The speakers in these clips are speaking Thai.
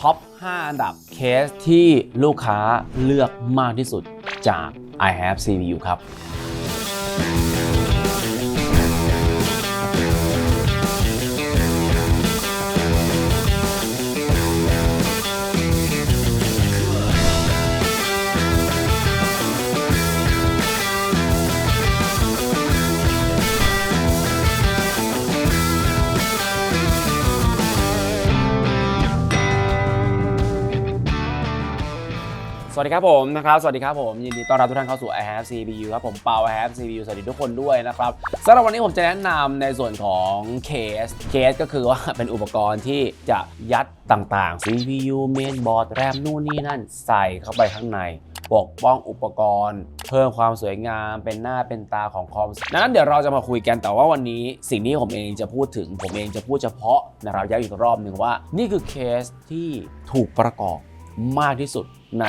ท็อป 5 อันดับเคสที่ลูกค้าเลือกมากที่สุดจาก I have CPU ครับ วัสดีครับผมนะครับ สวัสดีครับผม ยินดีต้อนรับทุกท่านเข้าสู่ I have CPU ครับผมเปา I have CPU สวัสดีทุกคนด้วยนะครับสำหรับวันนี้ผมจะแนะนำในส่วนของเคสเคสก็คือว่าเป็นอุปกรณ์ที่จะยัดต่างๆ CPU mainboard RAM นู่นนี่นั่นใส่เข้าไปข้างในปกป้องอุปกรณ์ เพิ่มความสวยงามเป็นหน้าเป็นตาของคอมดังนั้นเดี๋ยวเราจะมาคุยกันแต่ว่าวันนี้ สิ่งที่ผมเองจะพูดถึง ผมเองจะพูดเฉพาะนะครับย้ำอีกรอบหนึ่งว่า นี่คือเคสที่ถูกประกอบมากที่สุด ใน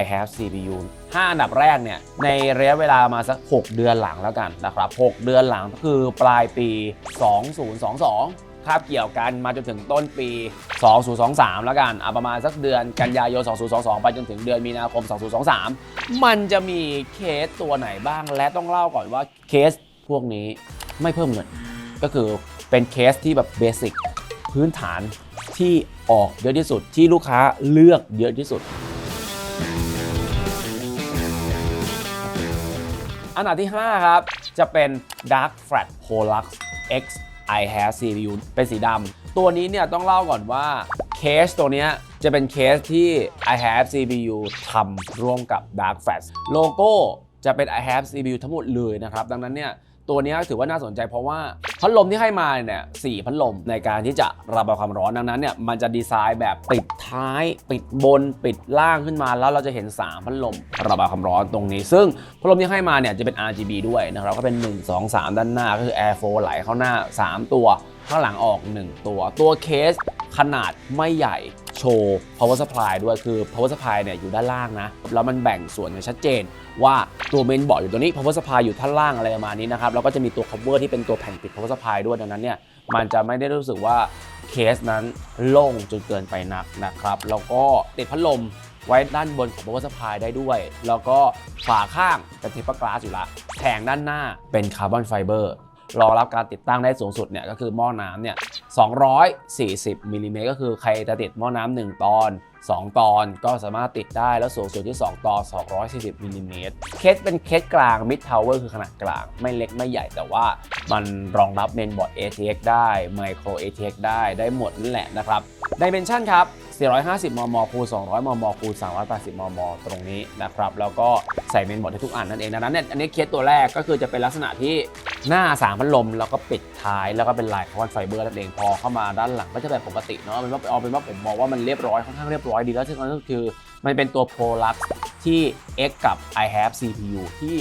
I have CPU 5 อันดับแรกเนี่ยในระยะเวลามาสัก 6 เดือนหลังแล้วกันนะครับ 6 เดือนหลังก็คือปลายปี 2022คาบเกี่ยวกันมาจนถึงต้นปี 2023 แล้วกันอะประมาณสักเดือนกันยายน 2022 ไปจนถึงเดือนมีนาคม 2023 มันจะมีเคสตัวไหนบ้าง และต้องเล่าก่อนว่าเคสพวกนี้ไม่เพิ่มเงิน ก็คือเป็นเคสที่แบบเบสิกพื้นฐานที่ออกเยอะที่สุดที่ลูกค้าเลือกเยอะที่สุด อันดับที่ 5 ครับ จะเป็น Dark Flat Polux X I have CPU เป็นสีดำตัวนี้เนี่ยต้องเล่าก่อนว่าเคสตัวเนี้ยจะเป็นเคสที่ I have CPU ทำร่วมกับ Dark Flat โลโก้จะเป็น I have CPU ทั้งหมดเลยนะครับ ดังนั้นเนี่ย ตัวนี้ถือว่าน่าสนใจเพราะว่าพัดลมที่ให้มาเนี่ยสี่พัดลมในการที่จะระบายความร้อนดังนั้นเนี่ยมันจะดีไซน์แบบปิดท้าย ปิดบนปิดล่างขึ้นมา แล้วเราจะเห็น 3 พัดลมระบายความร้อนตรงนี้ ซึ่งพัดลมที่ให้มาเนี่ยจะเป็น RGB ด้วยนะครับก็เป็น 1 2 3 ด้านหน้าก็คือ Air Flow ไหลเข้าหน้า 3 ตัว ข้างหลังออก 1 ตัว ตัวเคส ขนาดไม่ใหญ่โชว์ power supply ด้วยคือ power supply เนี่ยอยู่ด้านล่างนะ แล้วมันแบ่งส่วนอย่างชัดเจน ว่าตัวเมนบอร์ดอยู่ตัวนี้ power supply อยู่ท่านล่างอะไรประมาณนี้นะครับ แล้วก็จะมีตัว cover ที่เป็นตัวแผ่นปิด power supply ด้วยดังนั้นเนี่ยมันจะไม่ได้รู้สึกว่าเคสนั้นโล่งจนเกินไปนักนะครับ แล้วก็ติดพัดลมไว้ด้านบนของ power supply ได้ด้วย แล้วก็ฝาข้างเป็น tempered glass อยู่ละแผงด้านหน้าเป็นคาร์บอนไฟเบอร์ รองรับการติดตั้งได้สูงสุดเนี่ยก็คือหม้อน้ำเนี่ย 240มิลลิเมตรก็คือใครจะติดหม้อน้ำ1ตอน 2 ตอนก็สามารถติดได้แล้วสูงสุดที่ 2 ตอน 240มิลลิเมตรเคสเป็นเคสกลาง mid tower คือขนาดกลาง ไม่เล็กไม่ใหญ่แต่ว่ามันรองรับเมนบอร์ด ATX ได้ Micro ATX ได้ได้หมดนั่นแหละนะครับ Dimension ครับ 450 มมคูณ200 มมคูณ380 มม ตรงนี้นะครับ แล้วก็ใส่เมนบอร์ดให้ทุกอันนั่นเอง ดังนั้นเนี่ย อันนี้เคสตัวแรกก็คือจะเป็นลักษณะที่หน้า3พัดลม แล้วก็ปิดท้ายแล้วก็เป็นลายคาร์บอนไฟเบอร์นั่นเอง พอเข้ามาด้านหลังก็จะแบบปกติเนาะเป็นว่าเอาเป็นว่าผมมองว่ามันเรียบร้อย ค่อนข้างเรียบร้อยดีแล้วที่สำคัญก็คือ มันเป็นตัว Prolux ที่ X กับ I have CPU ที่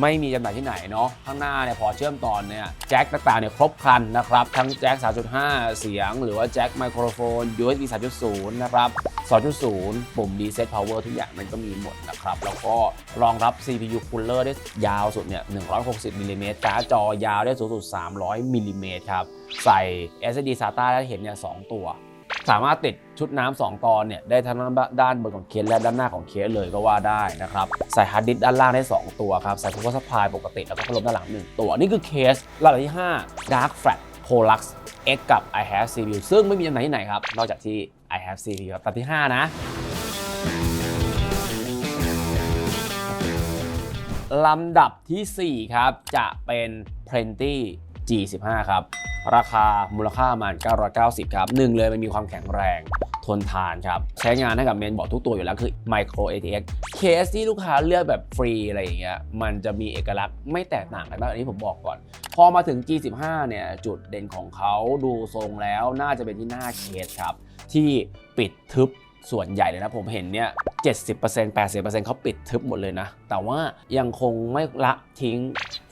ไม่มีจำหน่ายที่ไหนเนาะข้างหน้าเนี่ยพอเชื่อมต่อเนี่ยแจ็คต่างๆเนี่ยครบครันนะครับ ทั้งแจ็ค 3.5 เสียง หรือว่าแจ็คไมโครโฟน USB 3.0 นะครับ 2.0 ปุ่ม reset power ทุกอย่างมันก็มีหมดนะครับ แล้วก็รองรับ CPU cooler ได้ยาวสุดเนี่ย 160มิลลิเมตรการ์ดจอยาวได้สูงสุด 300มิลลิเมตรครับ ใส่ SD SATA ได้เห็นเนี่ย 2 ตัว สามารถติดชุดน้ำ2ตอนเนี่ยได้ทั้งด้านบนของเคสและด้านหน้าของเคสเลยก็ว่าได้นะครับใส่ฮาร์ดดิสด้านล่างได้ 2 ตัวครับใส่ power supply ปกติแล้วก็พัดลมด้านหลัง 1 ตัวนี่คือเคสลำดับที่ 5 Dark Flat Polux X กับ I have CPU ซึ่งไม่มีจำหน่ายที่ไหนครับ นอกจากที่ I have CPU ครับตัดที่ 5 นะลำดับทีสี่4 ครับ จะเป็น Plenty G15 ครับ ราคามูลค่าประมาณ990 ครับหนึ่งเลยมันมีความแข็งแรง ทนทานครับ ใช้งานให้กับเมนบอร์ดทุกตัวอยู่แล้วคือ Micro ATX เคสที่ลูกค้าเลือกแบบฟรีอะไรอย่างเงี้ยมันจะมีเอกลักษณ์ไม่แตกต่างกันมากอันนี้ผมบอกก่อน พอมาถึง G15 เนี่ยจุดเด่นของเขาดูทรงแล้วน่าจะเป็นที่หน้าเคสครับ ที่ปิดทึบส่วนใหญ่เลยนะผมเห็นเนี่ย70% 80%เขาปิดทึบหมดเลยนะ แต่ว่ายังคงไม่ละทิ้ง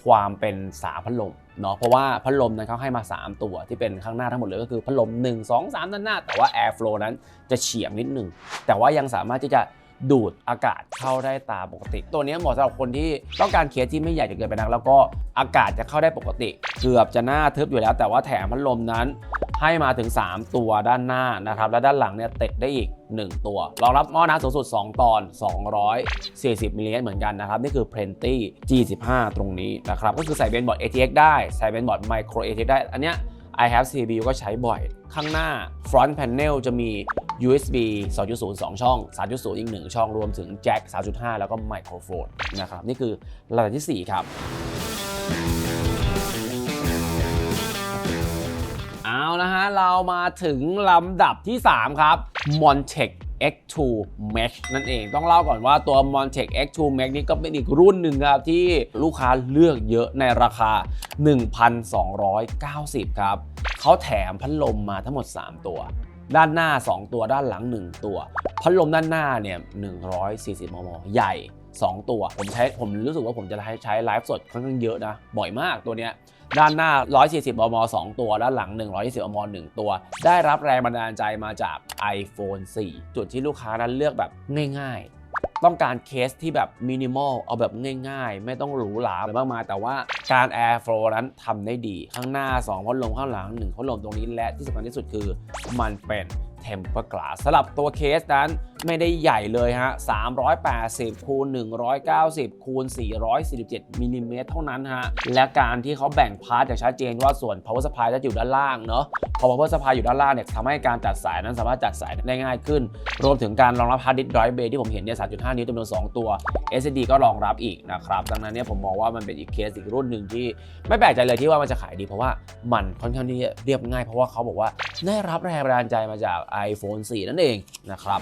ความเป็นสาพัดลมเนาะเพราะว่าพัดลมนั้นเขาให้มา 3 ตัวที่เป็นข้างหน้าทั้งหมดเลยก็คือพัดลม 1 2 3ด้านหน้า แต่ว่า air flow นั้นจะเฉียงนิดหนึ่งแต่ว่ายังสามารถที่จะ ดูดอากาศเข้าได้ตามปกติ ตัวนี้เหมาะสำหรับคนที่ต้องการเคสที่ไม่ใหญ่จนเกินไปนัก แล้วก็อากาศจะเข้าได้ปกติ เกือบจะหน้าทึบอยู่แล้ว แต่ว่าแถมพัดลมนั้นให้มาถึง 3 ตัวด้านหน้านะครับ และด้านหลังเนี่ยติดได้อีก 1 ตัวรองรับหม้อน้ำสูงสุด 2 ตอน 240มิลลิลิตรเหมือนกันนะครับ นี่คือ Plenty G15 ตรงนี้นะครับ ก็คือใส่เบนบอร์ด ATX ได้ ใส่เบนบอร์ด Micro ATX ได้ อันเนี้ย I have CB ก็ใช้บ่อย ข้างหน้า front panel จะมี USB 2.0 2 ช่อง 3.0 อีก 1 ช่องรวมถึงแจ็ค3.5 แล้วก็ไมโครโฟนนะครับ นี่คือระดับทีสี่4 ครับเอานะฮะ เรามาถึงลำดับที่ 3 ครับ Montech X2 Mesh นั่นเองต้องเล่าก่อนว่าตัว Montech X2 Mesh นี่ก็เป็นอีกรุ่นหนึ่งครับ ที่ลูกค้าเลือกเยอะในราคา 1,290 ครับ เขาแถมพัดลมมาทั้งหมด 3 ตัวด้านหน้า 2 ตัวด้านหลัง 1 ตัว พัดลมด้านหน้าเนี่ย140 มม ใหญ่ 2 ตัว ผมใช้ผมรู้สึกว่าผมจะใช้ไลฟ์สดค่อนข้างเยอะนะ บ่อยมากตัวเนี้ย ด้านหน้า 140 มม 2 ตัว ด้านหลัง 120 มม 1 ตัว ได้รับแรงบันดาลใจมาจาก iPhone 4 จุดที่ลูกค้านั้นเลือกแบบง่ายๆ ต้องการเคสที่แบบมินิมอล เอาแบบง่ายๆ ไม่ต้องหรูหราอะไรมากมาย แต่ว่าการ Airflow นั้นทำได้ดี ข้างหน้า 2 พัดลมข้างหลัง 1 พัดลมตรงนี้ และที่สำคัญที่สุดคือ มันเป็น Temper Glass สำหรับตัวเคสนั้นไม่ได้ใหญ่เลยฮะ 380 คูณ 190 คูณ 447มิลลิเมตรเท่านั้นฮะ และการที่เขาแบ่งพาร์ทอย่างชัดเจนว่าส่วน power supply จะอยู่ด้านล่างเนาะ พอ power supply อยู่ด้านล่างเนี่ยทำให้การจัดสายนั้นสามารถจัดสายได้ง่ายขึ้น รวมถึงการรองรับ hard disk drive bay ที่ผมเห็นเนี่ย 3.5 นิ้วจำนวน 2 ตัว SSD ก็รองรับอีกนะครับ ดังนั้นเนี่ยผมมองว่ามันเป็นอีกเคสอีกรุ่นหนึ่งที่ไม่แปลกใจเลยที่ว่ามันจะขายดีเพราะว่ามันค่อนข้างที่จะเรียบง่ายเพราะว่าเขาบอกว่าได้รับแรงบันดาลใจมาจาก iPhone 4 นั่นเองนะครับ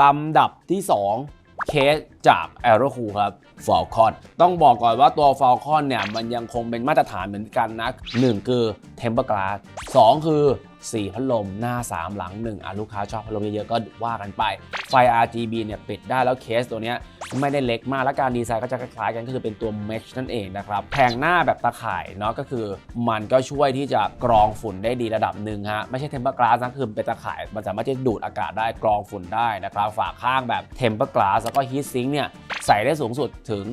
ลำดับที่ 2 เคสจาก a อ r o c o ครับ Falcon ต้องบอกก่อนว่าตัว Falcon เนี่ย มันยังคงเป็นมาตรฐานเหมือนกันนะ 1 คือ Temper Glass 2คือ4พัดลมหน้า 3 หลัง1อะลูกค้าชอบพัดลมเยอะๆ ก็ว่ากันไป ไฟ RGB เนี่ย ปิดได้แล้วเคสตัวเนี้ย ไม่ได้เล็กมากและการดีไซน์ก็จะคล้ายๆกันก็คือเป็นตัวเมชนั่นเองนะครับแผงหน้าแบบตะข่ายเนาะก็คือมันก็ช่วยที่จะกรองฝุ่นได้ดีระดับหนึ่งฮะไม่ใช่เทมเปอร์กลาสนะคือเป็นตะข่ายมันสามารถที่จะดูดอากาศได้กรองฝุ่นได้นะครับฝาข้างแบบเทมเปอร์กลาสแล้วก็ฮีทซิงค์เนี่ยใส่ได้สูงสุดถึง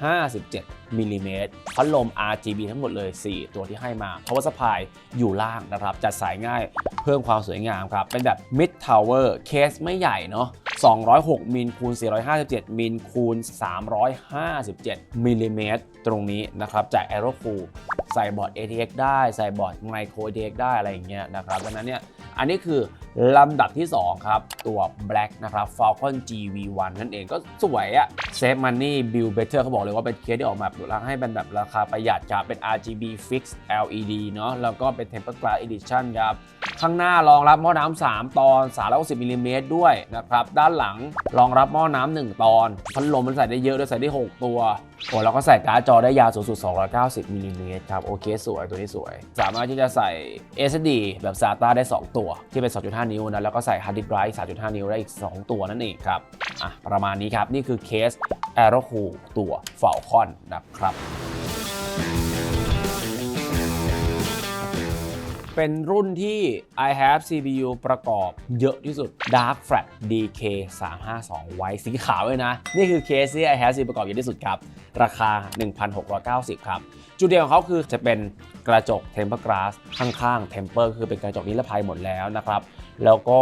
157มิลลิเมตรพัดลม RGB ทั้งหมดเลย 4 ตัวที่ให้มา Power Supply อยู่ล่างนะครับ จัดสายง่ายเพิ่มความสวยงามครับ เป็นแบบ Mid Tower เคสไม่ใหญ่เนาะ206มิลคูณ457มิลคูณ357มิลลิเมตรตรงนี้นะครับ จาก Aero Cool ใส่บอร์ด ATX ได้ ใส่บอร์ด Micro ATX ได้อะไรอย่างเงี้ยนะครับดังนั้นเนี่ยอันนี้คือลำดับที่ 2 ครับ ตัว Black นะครับ Falcon GV1 นั่นเองก็สวยอะ Save Money Build Better เขาบอกเลยว่าเป็นเคสที่ออกแบบรังให้เป็นแบบราคาประหยัดครับเป็น RGB Fix LED เนาะแล้วก็เป็น Temper Glass Edition ครับ ข้างหน้ารองรับหม้อน้ำ3ตอน360มิลลิเมตรด้วยนะครับ ด้านหลังรองรับหม้อน้ำ1ตอนพัดลมมันใส่ได้เยอะด้วยใส่ได้ 6 ตัวโอ้แล้วก็ใส่การ์ดจอได้ยาวสูงสุด 290มิลลิเมตรครับ โอเค สวยตัวนี้สวย สามารถที่จะใส่ SSD แบบ SATA ได้ 2 ตัว ที่เป็น 2.5 นิ้วนะแล้วก็ใส่ Hard Disk Drive 3.5 นิ้วได้อีก 2 ตัวนั่นเองครับอะประมาณนี้ครับนี่คือเคส Aero Cool ตัว Falcon นะครับ เป็นรุ่นที่ I have CPU ประกอบเยอะที่สุด Dark Flat DK 352ไว้สีขาวเลยนะ นี่คือเคสที่ I have CPU ประกอบเยอะที่สุดครับ ราคา 1,690 ครับ จุดเด่นของเขาคือจะเป็นกระจก Temper Glass ข้างๆ Temper คือเป็นกระจกนิรภัยหมดแล้วนะครับ แล้วก็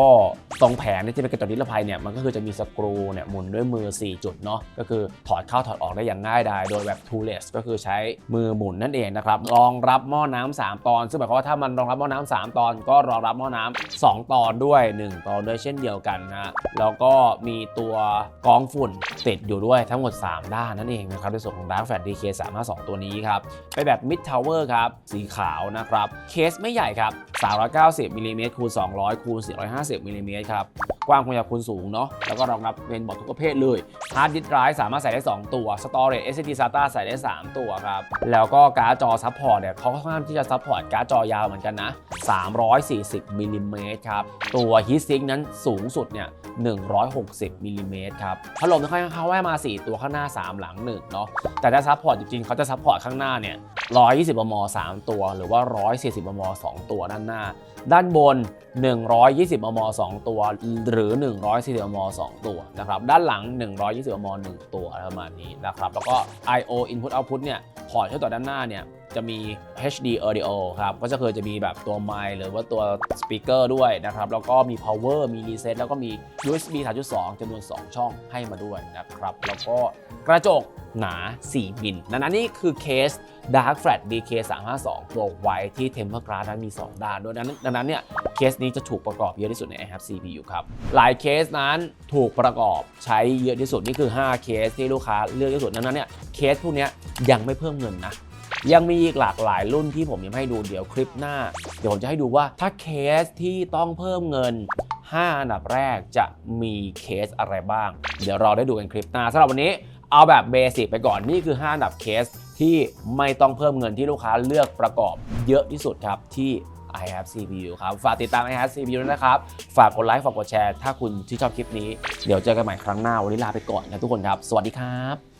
ตรงแผงที่เป็นกระจกนิรภัยเนี่ยมันก็คือจะมีสกรูเนี่ยหมุนด้วยมือ 4 จุดเนาะก็คือถอดเข้าถอดออกได้อย่างง่ายดายโดยแบบ toolless ก็คือใช้มือหมุนนั่นเองนะครับรองรับหม้อน้ำ3ตอน ซึ่งหมายความว่าถ้ามันรองรับหม้อน้ำ3ตอน ก็รองรับหม้อน้ำ2ตอนด้วย 1 ตอนด้วยเช่นเดียวกันนะแล้วก็มีตัวกรองฝุ่นติดอยู่ด้วยทั้งหมด 3 ด้านนั่นเองนะครับในส่วนของ Dark Flat DK 352ตัวนี้ครับไปแบบ Mid Tower ครับสีขาวนะครับเคสไม่ใหญ่ครับ390มิลลิเมตรคูณ200คูณ450มิลลิเมตรครับ กว้างความยาวคูณสูงเนาะ แล้วก็รองรับเป็นบอร์ดทุกประเภทเลย ฮาร์ดดิสก์ไดร์สามารถใส่ได้ 2 ตัว Storage SSD SATA ใส่ได้ 3 ตัวครับ แล้วก็การ์ดจอซัพพอร์ตเนี่ยเขาค่อนข้างที่จะซัพพอร์ตการ์ดจอยาวเหมือนกันนะ 340มิลลิเมตรครับ ตัว Heat Sink นั้นสูงสุดเนี่ย160มิลลิเมตรครับพัดลมเขาเขาให้มา 4 ตัวข้างหน้า 3 หลัง1เนาะ แต่ถ้าซัพพอร์ตจริงๆเขาจะซัพพอร์ตข้างหน้าเนี่ย120มม3ตัว หรือว่า 140มม2 ตัวด้านหน้า ด้านบน 120 20 มม 2 ตัว หรือ 140 มม 2 ตัวนะครับ ด้านหลัง 120 มม 1 ตัวประมาณนี้นะครับ แล้วก็ I/O input output เนี่ย พอร์ตที่ต่อด้านหน้าเนี่ย จะมี HD audio ครับ ก็จะเคยจะมีแบบตัวไมค์หรือว่าตัวสปีกเกอร์ด้วยนะครับ แล้วก็มี power มี reset แล้วก็มี USB 3.2จำนวน 2 ช่องให้มาด้วยนะครับ แล้วก็กระจกหนา 4 มิลดังนั้นนี่คือเคส Dark Flat DK 352ตัวไว้ที่ Temper Glass นั้นมี 2 ด้านด้วยดังนั้นดังนั้นเนี่ยเคสนี้จะถูกประกอบเยอะที่สุดใน i h a v e CPU ครับ หลายเคสนั้นถูกประกอบใช้เยอะที่สุด นี่คือ 5 เคสที่ลูกค้าเลือกที่สุดดังนั้นเนี่ยเคสพวกนี้ยังไม่เพิ่มเงินนะ ยังมีอีกหลากหลายรุ่นที่ผมยังให้ดูเดี๋ยวคลิปหน้า เดี๋ยวผมจะให้ดูว่าถ้าเคสที่ต้องเพิ่มเงิน 5 อันดับแรกจะมีเคสอะไรบ้าง เดี๋ยวเราได้ดูกันคลิปหน้าสำหรับวันนี้เอาแบบเบสิกไปก่อนนี่คือ 5 อันดับเคสที่ไม่ต้องเพิ่มเงินที่ลูกค้าเลือกประกอบเยอะที่สุดครับที่ i have CPU ครับ ฝากติดตาม i have CPU ด้วยนะครับ ฝากกดไลค์ ฝากกดแชร์ ถ้าคุณที่ชอบคลิปนี้ เดี๋ยวเจอกันใหม่ครั้งหน้า วันนี้ลาไปก่อนครับทุกคนครับ สวัสดีครับ